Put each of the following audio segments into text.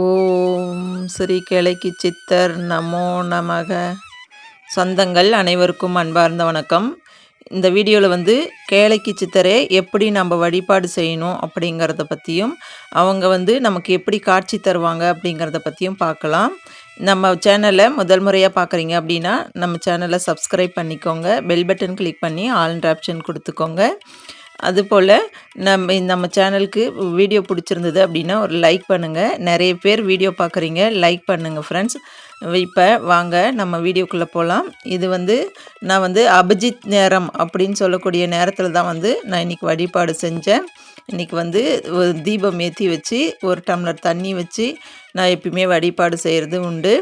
ஓம் ஸ்ரீ கிளைக்கு சித்தர் நமோ நமக. சொந்தங்கள் அனைவருக்கும் அன்பார்ந்த வணக்கம். இந்த வீடியோவில் வந்து கேளைக்கு சித்தரே எப்படி நம்ம வழிபாடு செய்யணும் அப்படிங்கிறத பற்றியும் அவங்க வந்து நமக்கு எப்படி காட்சி தருவாங்க அப்படிங்கிறத பற்றியும் பார்க்கலாம் நம்ம சேனலை முதல் முறையாக பார்க்குறீங்க அப்படின்னா நம்ம சேனலை சப்ஸ்கிரைப் பண்ணிக்கோங்க. பெல் பட்டன் கிளிக் பண்ணி ஆல் ஆப்ஷன் கொடுத்துக்கோங்க. அதுபோல் நம்ம நம்ம சேனலுக்கு வீடியோ பிடிச்சிருந்தது அப்படின்னா ஒரு லைக் பண்ணுங்கள் நிறைய பேர் வீடியோ பார்க்குறீங்க லைக் பண்ணுங்கள் ஃப்ரெண்ட்ஸ். இப்போ வாங்க நம்ம வீடியோக்குள்ளே போகலாம் இது வந்து நான் வந்து அபிஜித் நேரம் அப்படின்னு சொல்லக்கூடிய நேரத்தில் தான் வந்து நான் இன்றைக்கி வழிபாடு செஞ்சேன். இன்றைக்கி வந்து தீபம் ஏற்றி வச்சு ஒரு டம்ளர் தண்ணி வச்சு நான் எப்பயுமே வழிபாடு செய்கிறது உண்டு.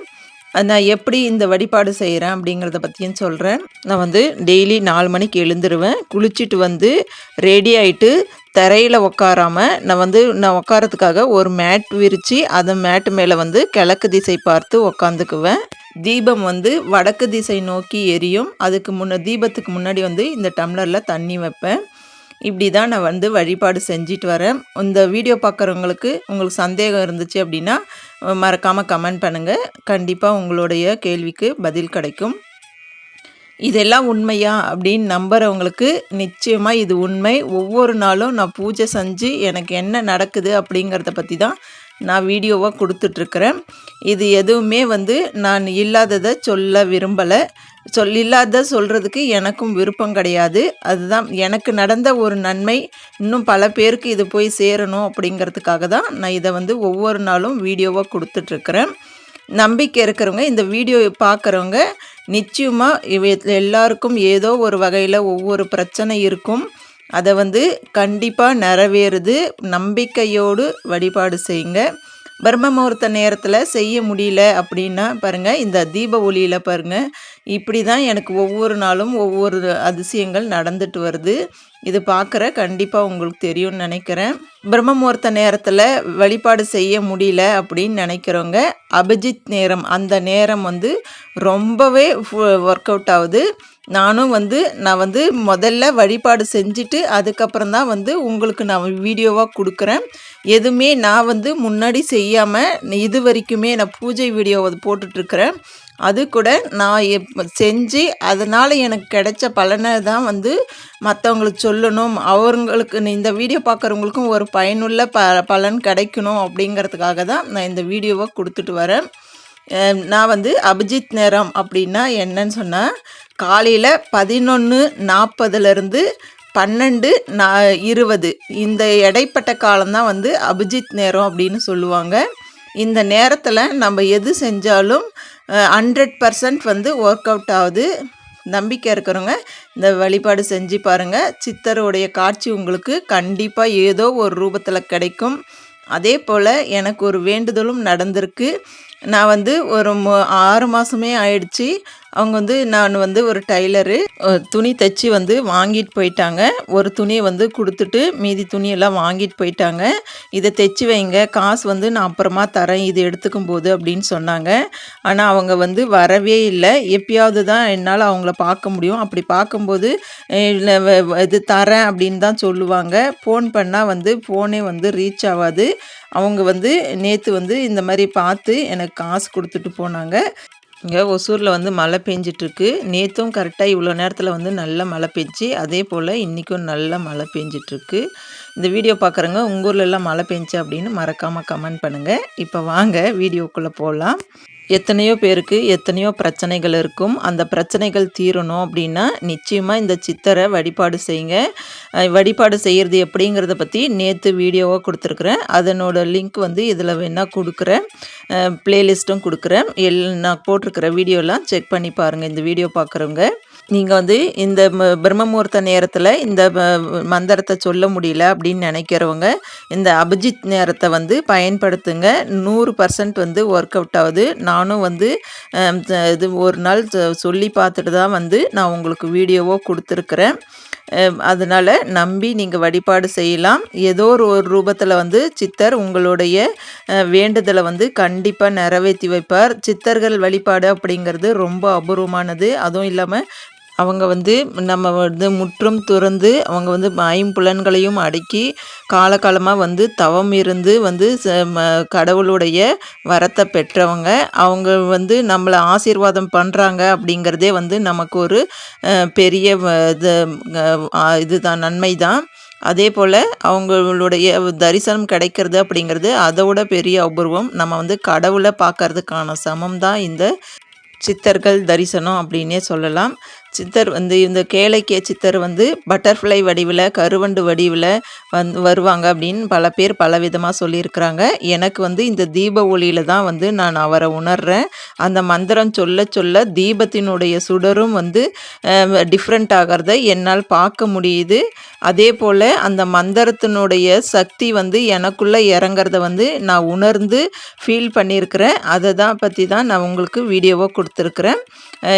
நான் எப்படி இந்த வழிபாடு செய்கிறேன் அப்படிங்கிறத பற்றியும் சொல்கிறேன் நான் வந்து டெய்லி நாலு மணிக்கு எழுந்துருவேன். குளிச்சுட்டு வந்து ரெடி ஆகிட்டு தரையில் உக்காராமல் நான் வந்து நான் உட்காரத்துக்காக ஒரு மேட் விரித்து அந்த மேட்டு மேலே வந்து கிழக்கு திசை பார்த்து உக்காந்துக்குவேன். தீபம் வந்து வடக்கு திசை நோக்கி எரியும். அதுக்கு முன்ன தீபத்துக்கு முன்னாடி வந்து இந்த டம்ளரில் தண்ணி வைப்பேன். இப்படி தான் நான் வந்து வழிபாடு செஞ்சிட்டு வரேன். இந்த வீடியோ பார்க்குறவங்களுக்கு உங்களுக்கு சந்தேகம் இருந்துச்சு அப்படின்னா மறக்காமல் கமெண்ட் பண்ணுங்கள் கண்டிப்பாக உங்களுடைய கேள்விக்கு பதில் கிடைக்கும். இதெல்லாம் உண்மையா அப்படின்னு நம்புகிறவங்களுக்கு நிச்சயமாக இது உண்மை. ஒவ்வொரு நாளும் நான் பூஜை செஞ்சு எனக்கு என்ன நடக்குது அப்படிங்கிறத பற்றி தான் நான் வீடியோவாக கொடுத்துட்ருக்குறேன். இது எதுவுமே வந்து நான் இல்லாததை சொல்ல விரும்பலை. சொல் இல்லாத சொல்கிறதுக்கு எனக்கும் விருப்பம் கிடையாது. அதுதான் எனக்கு நடந்த ஒரு நன்மை. இன்னும் பல பேருக்கு இது போய் சேரணும் அப்படிங்கிறதுக்காக தான் நான் இதை வந்து ஒவ்வொரு நாளும் வீடியோவாக கொடுத்துட்ருக்குறேன். நம்பிக்கை இருக்கிறவங்க இந்த வீடியோ பார்க்குறவங்க நிச்சயமாக எல்லாருக்கும் ஏதோ ஒரு வகையில் ஒவ்வொரு பிரச்சனை இருக்கும். அதை வந்து கண்டிப்பாக நிறைவேறுது. நம்பிக்கையோடு வழிபாடு செய்யுங்க. பிரம்ம முகூர்த்த நேரத்தில் செய்ய முடியல அப்படின்னா பாருங்கள் இந்த தீப ஒளியில் பாருங்கள் இப்படி தான் எனக்கு ஒவ்வொரு நாளும் ஒவ்வொரு அதிசயங்கள் நடந்துட்டு வருது. இது பார்க்குற கண்டிப்பாக உங்களுக்கு தெரியும்னு நினைக்கிறேன். பிரம்ம முகூர்த்த நேரத்தில் வழிபாடு செய்ய முடியல அப்படின்னு நினைக்கிறவங்க அபிஜித் நேரம் அந்த நேரம் வந்து ரொம்பவே ஒர்க் அவுட் ஆகுது. நானும் வந்து நான் வந்து முதல்ல வழிபாடு செஞ்சுட்டு அதுக்கப்புறம் தான் வந்து உங்களுக்கு நான் வீடியோவாக கொடுக்குறேன். எதுவுமே நான் வந்து முன்னாடி செய்யாமல் இது வரைக்குமே நான் பூஜை வீடியோ போட்டுட்ருக்கிறேன் அது கூட நான் எப் செஞ்சு அதனால் எனக்கு கிடைச்ச பலனை தான் வந்து மற்றவங்களுக்கு சொல்லணும். அவங்களுக்கு இந்த வீடியோ பார்க்குறவங்களுக்கும் ஒரு பயனுள்ள ப பலன் கிடைக்கணும் அப்படிங்கிறதுக்காக தான் நான் இந்த வீடியோவை கொடுத்துட்டு வரேன். நான் வந்து அபிஜித் நேரம் அப்படின்னா என்னன்னு சொன்னால் காலையில் பதினொன்று நாற்பதுலேருந்து பன்னெண்டு நா இருபது இந்த இடைப்பட்ட காலம்தான் வந்து அபிஜித் நேரம் அப்படின்னு சொல்லுவாங்க. இந்த நேரத்தில் நம்ம எது செஞ்சாலும் ஹண்ட்ரட் பர்சன்ட் வந்து ஒர்க் அவுட் ஆகுது. நம்பிக்கை இருக்கிறவங்க இந்த வழிபாடு செஞ்சு பாருங்கள் சித்தருடைய காட்சி உங்களுக்கு கண்டிப்பாக ஏதோ ஒரு ரூபத்தில் கிடைக்கும். அதே போல் எனக்கு ஒரு வேண்டுதலும் நடந்திருக்கு. நான் வந்து ஒரு ஆறு மாதமே ஆயிடுச்சு. அவங்க வந்து நான் வந்து ஒரு டைலரு. துணி தைச்சி வந்து வாங்கிட்டு போயிட்டாங்க. ஒரு துணியை வந்து கொடுத்துட்டு மீதி துணியெல்லாம் வாங்கிட்டு போயிட்டாங்க. இதை தைச்சி வைங்க. காசு வந்து நான் அப்புறமா தரேன். இது எடுத்துக்கும் போது அப்படின்னு சொன்னாங்க. ஆனால் அவங்க வந்து வரவே இல்லை. எப்பயாவது தான் என்னால் அவங்கள பார்க்க முடியும். அப்படி பார்க்கும்போது இது தரேன் அப்படின்னு தான் சொல்லுவாங்க. ஃபோன் பண்ணால் வந்து ஃபோனே வந்து ரீச் ஆகாது. அவங்க வந்து நேற்று வந்து இந்த மாதிரி பார்த்து எனக்கு காசு கொடுத்துட்டு போனாங்க. இங்கே ஒசூரில் வந்து மழை பெஞ்சிட்ருக்கு. நேற்றும் கரெக்டாக இவ்வளோ நேரத்தில் வந்து நல்ல மழை பெஞ்சு அதே போல் இன்றைக்கும் நல்ல மழை பெஞ்சிட்ருக்கு. இந்த வீடியோ பார்க்குறவங்க உங்கள் ஊர்லெல்லாம் மழை பெஞ்சு அப்படின்னு மறக்காமல் கமெண்ட் பண்ணுங்கள் இப்போ வாங்க வீடியோக்குள்ளே போகலாம் எத்தனையோ பேருக்கு எத்தனையோ பிரச்சனைகள் இருக்கும். அந்த பிரச்சனைகள் தீரணும் அப்படின்னா நிச்சயமாக இந்த சித்தரை வழிபாடு செய்யுங்க. வழிபாடு செய்கிறது எப்படிங்கிறத பற்றி நேற்று வீடியோவாக கொடுத்துருக்குறேன். அதனோட லிங்க் வந்து இதில் வேணால் கொடுக்குறேன். ப்ளேலிஸ்ட்டும் கொடுக்குறேன். எல் நான் போட்டிருக்கிற வீடியோலாம் செக் பண்ணி பாருங்கள் இந்த வீடியோ பார்க்குறவங்க நீங்கள் வந்து இந்த பிரம்ம முகூர்த்த நேரத்தில் இந்த மந்திரத்தை சொல்ல முடியல அப்படின்னு நினைக்கிறவங்க இந்த அபிஜித் நேரத்தை வந்து பயன்படுத்துங்க. நூறு பர்சன்ட் வந்து ஒர்க் அவுட் ஆகுது. நானும் வந்து இது ஒரு நாள் சொல்லி பார்த்துட்டு தான் வந்து நான் உங்களுக்கு வீடியோவோ கொடுத்துருக்குறேன். அதனால் நம்பி நீங்கள் வழிபாடு செய்யலாம். ஏதோ ஒரு ஒரு ரூபத்தில் வந்து சித்தர் உங்களுடைய வேண்டுதலை வந்து கண்டிப்பாக நிறைவேற்றி வைப்பார். சித்தர்கள் வழிபாடு அப்படிங்கிறது ரொம்ப அபூர்வமானது. அதுவும் இல்லாமல் அவங்க வந்து நம்ம வந்து முற்றும் துறந்து அவங்க வந்து ஐம்புலன்களையும் அடக்கி காலகாலமாக வந்து தவம் இருந்து வந்து கடவுளுடைய வரத்தை பெற்றவங்க. அவங்க வந்து நம்மளை ஆசீர்வாதம் பண்ணுறாங்க அப்படிங்கிறதே வந்து நமக்கு ஒரு பெரிய இது இதுதான் நன்மை தான் அதே போல் அவங்களுடைய தரிசனம் கிடைக்கிறது அப்படிங்கிறது அதோட பெரிய அபூர்வம். நம்ம வந்து கடவுளை பார்க்கறதுக்கான சமம் தான் இந்த சித்தர்கள் தரிசனம் அப்படின்னே சொல்லலாம். சித்தர் வந்து இந்த கேளைக்கிய சித்தர் வந்து பட்டர்ஃப்ளை வடிவில் கருவண்டு வடிவில் வந் வருவாங்க அப்படின்னு பல பேர் பல விதமாக சொல்லியிருக்கிறாங்க. எனக்கு வந்து இந்த தீப ஒளியில் தான் வந்து நான் அவரை உணர்கிறேன் அந்த மந்திரம் சொல்ல சொல்ல தீபத்தினுடைய சுடரும் வந்து டிஃப்ரெண்ட் ஆகிறத என்னால் பார்க்க முடியுது. அதே போல் அந்த மந்திரத்தினுடைய சக்தி வந்து எனக்குள்ளே இறங்குறத வந்து நான் உணர்ந்து ஃபீல் பண்ணியிருக்கிறேன். அதை தான் பற்றி தான் நான் உங்களுக்கு வீடியோவாக கொடுத்துருக்குறேன்.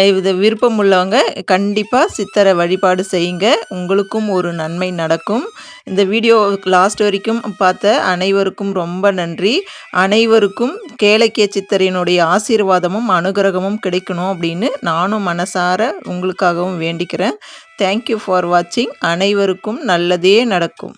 இது விருப்பம் உள்ளவங்க கண்டிப்பாக சித்தரை வழிபாடு செய்யுங்க. உங்களுக்கும் ஒரு நன்மை நடக்கும். இந்த வீடியோ லாஸ்ட் வரைக்கும் பார்த்த அனைவருக்கும் ரொம்ப நன்றி. அனைவருக்கும் கேளக்கிய சித்தரினுடைய ஆசீர்வாதமும் அனுகிரகமும் கிடைக்கணும் அப்படின்னு நானும் மனசார உங்களுக்காகவும் வேண்டிக்கிறேன். தேங்க்யூ ஃபார் வாட்சிங் அனைவருக்கும் நல்லதே நடக்கும்.